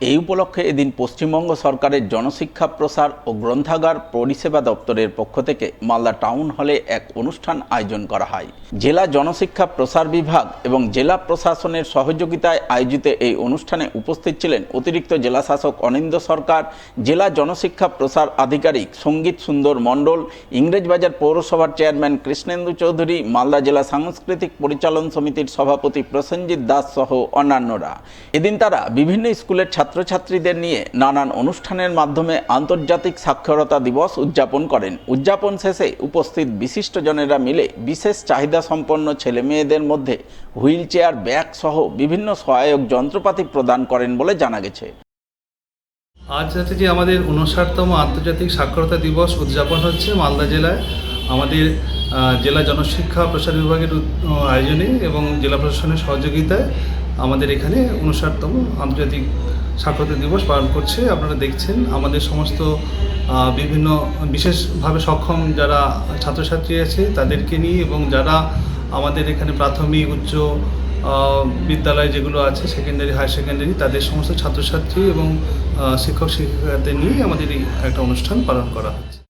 এই উপলক্ষে এদিন পশ্চিমবঙ্গ সরকারের জনশিক্ষা প্রসার ও গ্রন্থাগার পরিষেবা দপ্তরের পক্ষ থেকে মালদা টাউন হলে এক অনুষ্ঠান আয়োজন করা হয়। জেলা জনশিক্ষা প্রসার বিভাগ এবং জেলা প্রশাসনের সহযোগিতায় আয়োজিত এই অনুষ্ঠানে উপস্থিত ছিলেন অতিরিক্ত জেলা শাসক অনিন্দ্য সরকার, জেলা জনশিক্ষা প্রসার আধিকারিক সংগীত সুন্দর মণ্ডল, ইংরেজবাজার পৌরসভার চেয়ারম্যান কৃষ্ণেন্দু চৌধুরী, মালদা জেলা সাংস্কৃতিক পরিচালন সমিতির সভাপতি প্রসেনজিৎ দাস সহ অন্যান্যরা। এদিন তারা বিভিন্ন স্কুলের ছাত্রছাত্রীদের নিয়ে নানান অনুষ্ঠানের মাধ্যমে আন্তর্জাতিক সাক্ষরতা দিবস উদযাপন করেন। উদযাপন শেষে উপস্থিত বিশিষ্টজনেরা মিলে বিশেষ চাহিদা সম্পন্ন ছেলে মেয়েদের মধ্যে হুইল চেয়ার ব্যাগ সহ বিভিন্ন সহায়ক যন্ত্রপাতি প্রদান করেন বলে জানা গেছে। আজ হচ্ছে যে আমাদের উনষাটতম আন্তর্জাতিক সাক্ষরতা দিবস উদযাপন হচ্ছে মালদা জেলায়। আমাদের জেলা জনশিক্ষা প্রসার বিভাগের আয়োজনে এবং জেলা প্রশাসনের সহযোগিতায় আমাদের এখানে উনষাটতম আন্তর্জাতিক সাক্ষরতা দিবস পালন করছে। আপনারা দেখছেন আমাদের সমস্ত বিভিন্ন, বিশেষভাবে সক্ষম যারা ছাত্রছাত্রী আছে তাদেরকে নিয়ে এবং যারা আমাদের এখানে প্রাথমিক, উচ্চ বিদ্যালয় যেগুলো আছে সেকেন্ডারি হায়ার সেকেন্ডারি তাদের সমস্ত ছাত্রছাত্রী এবং শিক্ষক শিক্ষিকাদের নিয়ে আমাদের এই একটা অনুষ্ঠান পালন করা হচ্ছে।